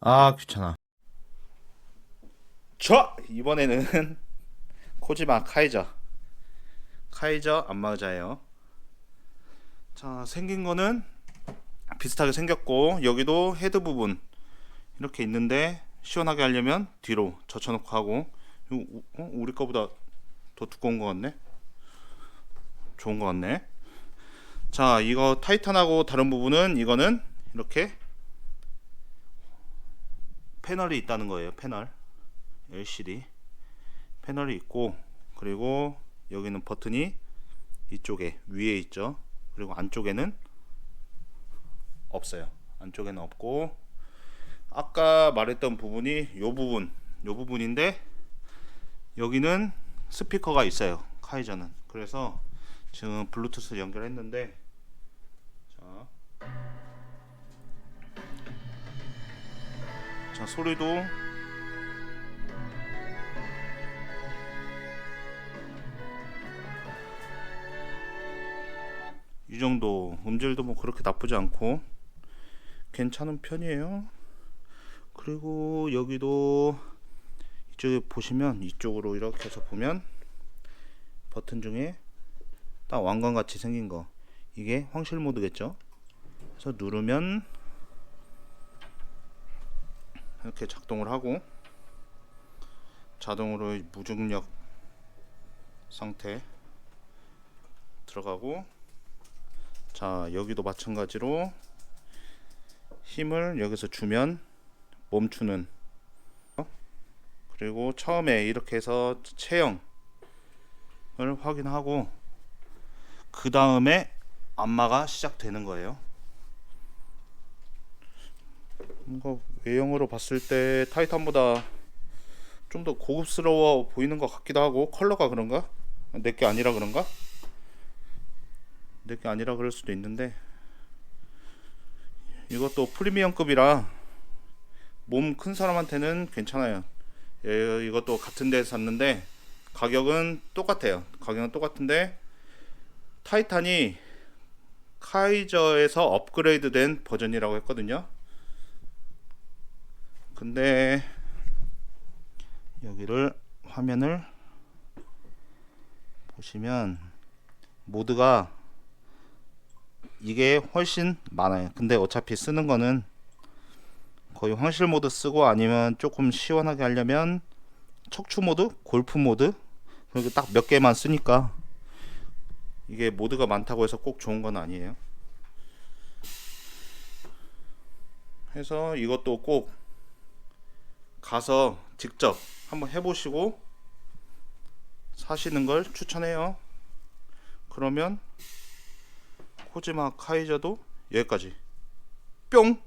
아 귀찮아. 자 이번에는 코지마 카이저. 카이저 안마의자예요. 자 생긴 거는 비슷하게 생겼고 여기도 헤드 부분 이렇게 있는데 시원하게 하려면 뒤로 젖혀놓고 하고. 우- 어? 우리 거보다 더 두꺼운 거 같네? 좋은 거 같네. 자 이거 타이탄하고 다른 부분은 이거는 이렇게 패널이 있다는 거예요 패널. LCD 패널이 있고 그리고 여기는 버튼이 이쪽에 위에 있죠. 그리고 안쪽에는 없어요. 안쪽에는 없고 아까 말했던 부분이 요 부분 요 부분인데 여기는 스피커가 있어요 카이저는. 그래서 지금 블루투스 연결했는데 자, 자 소리도 이 정도 음질도 뭐 그렇게 나쁘지 않고 괜찮은 편이에요. 그리고 여기도 이쪽에 보시면 이쪽으로 이렇게 해서 보면 버튼 중에 딱 왕관 같이 생긴 거 이게 황실 모드겠죠. 그래서 누르면 이렇게 작동을 하고 자동으로 무중력 상태 들어가고 자 여기도 마찬가지로 힘을 여기서 주면 멈추는 어? 그리고 처음에 이렇게 해서 체형을 확인하고 그 다음에 안마가 시작되는 거예요 뭔가 외형으로 봤을 때 타이탄보다 좀 더 고급스러워 보이는 것 같기도 하고 컬러가 그런가? 내게 아니라 그런가? 내게 아니라 그럴 수도 있는데 이것도 프리미엄급이라 몸 큰 사람한테는 괜찮아요. 예, 이것도 같은 데서 샀는데 가격은 똑같아요. 가격은 똑같은데 타이탄이 카이저에서 업그레이드된 버전이라고 했거든요. 근데 여기를 화면을 보시면 모드가 이게 훨씬 많아요. 근데 어차피 쓰는 거는 거의 황실 모드 쓰고 아니면 조금 시원하게 하려면 척추 모드, 골프 모드 그리고 딱몇 개만 쓰니까 이게 모드가 많다고 해서 꼭 좋은 건 아니에요. 해서 이것도 꼭 가서 직접 한번 해보시고 사시는 걸 추천해요. 그러면 코지마 카이저도 여기까지 뿅